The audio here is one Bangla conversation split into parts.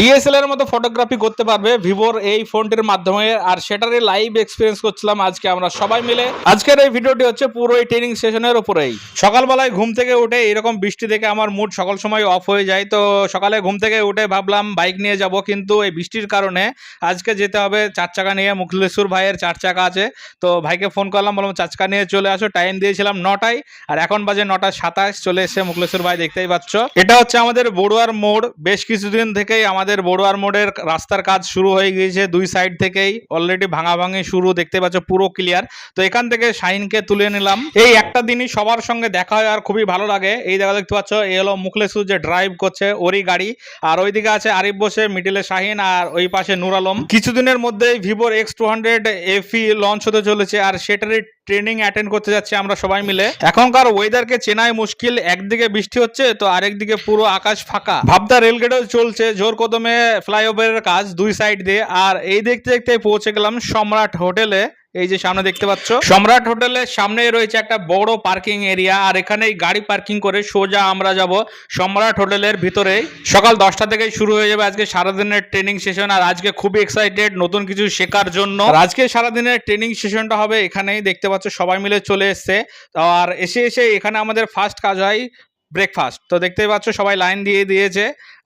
ডিএসএলআর এর মতো ফটোগ্রাফি করতে পারবে। ভিভোর এই ফোনটির মাধ্যমে। আর সেটারই লাইভ এক্সপিরিয়েন্স করছিলাম আজকে আমরা সবাই মিলে। আজকের এই ভিডিওটি হচ্ছে পুরো এই ট্রেনিং সেশনের উপরেই। সকালবেলায় ঘুম থেকে উঠে এরকম বৃষ্টি দেখে আমার মুড সকল সময় অফ হয়ে যায়। তো সকালে ঘুম থেকে উঠে ভাবলাম বাইক নিয়ে যাব। কিন্তু এই বৃষ্টির কারণে আজকে যেতে হবে চার চাকা নিয়ে। মুখলেশ্বর ভাইয়ের চার চাকা আছে। তো ভাইকে ফোন করলাম, বললাম চার চাকা নিয়ে চলে আসো। টাইম দিয়েছিলাম নটায়। আর এখন বাজে নটা সাতাশ। চলে এসে মুখলেশ্বর ভাই, দেখতেই পাচ্ছ। এটা হচ্ছে আমাদের বড়ুয়ার মোড়। বেশ কিছুদিন থেকেই আমাদের বড়ুয়ার মোড়ের রাস্তার কাজ শুরু হয়ে গিয়েছে দুই সাইড থেকেই। অলরেডি ভাঙাভাঙি শুরু, দেখতে পাচ্ছ পুরো ক্লিয়ার তো এখান থেকে শাইনকে তুলে নিলাম। এই একটা দিনই সবার সঙ্গে দেখা হয় আর খুবই ভালো লাগে। এই দেখা দেখতে পাচ্ছ এই হলো মুখলেসু যে ড্রাইভ করছে, ওরই গাড়ি। আর ওইদিকে আছে আরিফ বসে মিডিলে শাহিন, আর ওই পাশে নূর আলম কিছুদিনের মধ্যেই ভিভোর X two hundred FE launch হতে চলেছে, আর সেটারই ট্রেনিং অ্যাটেন্ড করতে যাচ্ছি আমরা সবাই মিলে। এখনকার ওয়েদারকে চেনাই মুশকিল, একদিকে বৃষ্টি হচ্ছে তো আরেকদিকে পুরো আকাশ ফাঁকা। ভাবদা রেলগেটও চলছে, জোর কদমে ফ্লাইওভারের কাজ দুই সাইড দিয়ে। আর এই দেখতে দেখতে পৌঁছে গেলাম সম্রাট হোটেলে এই যে সামনে দেখতে পাচ্ছ। সম্রাট হোটেলের সামনে রয়েছে একটা বড় পার্কিং এরিয়া, আর এখানে গাড়ি পার্কিং করে সোজা আমরা যাব সম্রাট হোটেলের ভিতরে। সকাল দশটা থেকেই শুরু হয়ে যাবে আজকে সারাদিনের ট্রেনিং সেশন, আর আজকে খুবই এক্সাইটেড নতুন কিছু শেখার জন্য। আজকে সারাদিনের ট্রেনিং সেশনটা হবে এখানেই, দেখতে পাচ্ছ সবাই মিলে চলে এসছে। আর এসে এসে এখানে আমাদের ফার্স্ট কাজ হয় ব্রেকফাস্ট তো দেখতেই পাচ্ছ সবাই লাইন দিয়ে দিয়েছে।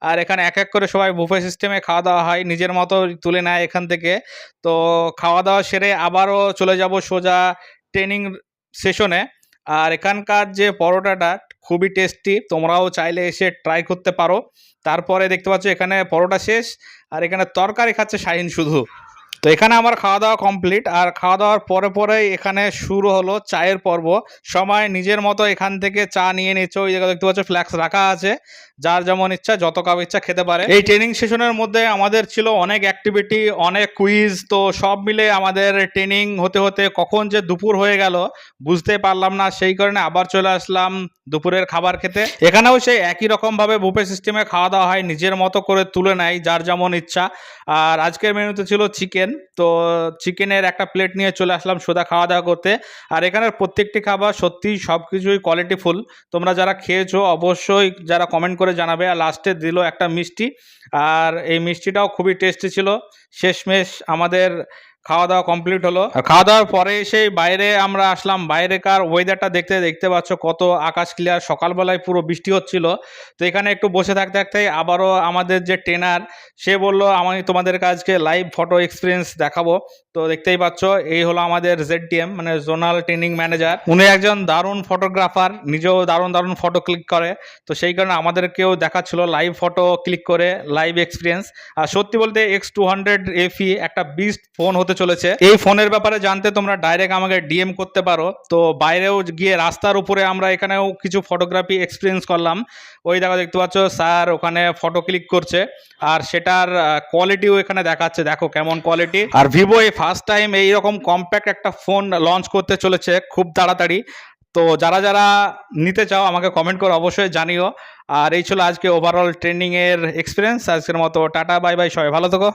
আর এখানে এক এক করে সবাই বুফে সিস্টেমে খাওয়া দাওয়া হয়, নিজের মতো তুলে নেয় এখান থেকে। তো খাওয়া দাওয়া সেরে আবারও চলে যাব সোজা ট্রেনিং সেশনে আর এখানকার যে পরোটাটা খুবই টেস্টি তোমরাও চাইলে এসে ট্রাই করতে পারো। তারপরে দেখতে পাচ্ছ এখানে পরোটা শেষ, আর এখানে তরকারি খাচ্ছে শাহিন শুধু। তো এখানে আমার খাওয়া দাওয়া কমপ্লিট আর খাওয়া দাওয়ার পরে পরেই এখানে শুরু হলো চায়ের পর্ব। সময় নিজের মতো এখান থেকে চা নিয়ে নিচ্ছ। ওই জায়গায় দেখতে পাচ্ছ ফ্ল্যাক্স রাখা আছে। যার যেমন ইচ্ছা, যত কাপ ইচ্ছা খেতে পারে। এই ট্রেনিং সেশনের মধ্যে আমাদের ছিল অনেক অ্যাক্টিভিটি অনেক কুইজ তো সব মিলে আমাদের ট্রেনিং হতে হতে কখন যে দুপুর হয়ে গেল, বুঝতে পারলাম না। সেই কারণে আবার চলে আসলাম দুপুরের খাবার খেতে। এখানেও সেই একই রকমভাবে বুফে সিস্টেমে খাওয়া দাওয়া হয়, নিজের মতো করে তুলে নেয়, যার যেমন ইচ্ছা। আর আজকের মেনুতে ছিল চিকেন তো চিকেনের একটা প্লেট নিয়ে চলে আসলাম সোদা খাওয়া দাওয়া করতে। আর এখানের প্রত্যেকটি খাবার সত্যি সব কিছুই কোয়ালিটিফুল তোমরা যারা খেয়েছো অবশ্যই যারা কমেন্ট করে জানাবে। আর লাস্টে দিল একটা মিষ্টি। আর এই মিষ্টিটাও খুবই টেস্টি ছিল। শেষমেশ আমাদের খাওয়া দাওয়া কমপ্লিট হলো। খাওয়া দাওয়ার পরে এসে বাইরে আমরা আসলাম। বাইরেকার ওয়েদারটা দেখতে দেখতে পাচ্ছ কত আকাশ ক্লিয়ার সকালবেলায় পুরো বৃষ্টি হচ্ছিল। তো এখানে একটু বসে থাকতে থাকতে আবারও আমাদের যে ট্রেনার সে বলল, আমি তোমাদের কাজকে লাইভ ফটো এক্সপিরিয়েন্স দেখাবো। তো দেখতেই পাচ্ছ, এই হলো আমাদের জেডটিএম মানে জোনাল ট্রেনিং ম্যানেজার উনি একজন দারুণ ফটোগ্রাফার নিজেও দারুণ দারুণ ফটো ক্লিক করে। তো সেই কারণে আমাদেরকেও দেখাচ্ছিল লাইভ ফটো ক্লিক করে লাইভ এক্সপিরিয়েন্স আর সত্যি বলতে এক্স টু হান্ড্রেড এফি একটা বিস্ট ফোন হতে চলেছে। এই ফোনের ব্যাপারে জানতে তোমরা ডাইরেক্ট আমাকে ডিএম করতে পারো। তো বাইরেও গিয়ে রাস্তার উপরে আমরা এখানেও কিছু ফটোগ্রাফি এক্সপিরিয়েন্স করলাম। ওই দেখো দেখতে পাচ্ছ স্যার ওখানে ফটো ক্লিক করছে। আর সেটার কোয়ালিটিও এখানে দেখাচ্ছে। দেখো কেমন কোয়ালিটি আর ভিভো এই ফার্স্ট টাইম এইরকম কম্প্যাক্ট একটা ফোন লঞ্চ করতে চলেছে খুব তাড়াতাড়ি। তো যারা যারা নিতে চাও আমাকে কমেন্ট করে অবশ্যই জানিও। আর এই ছিল আজকে ওভারঅল ট্রেনিং এর এক্সপিরিয়েন্স আজকের মতো টাটা বাই বাই সবাই ভালো থেকো।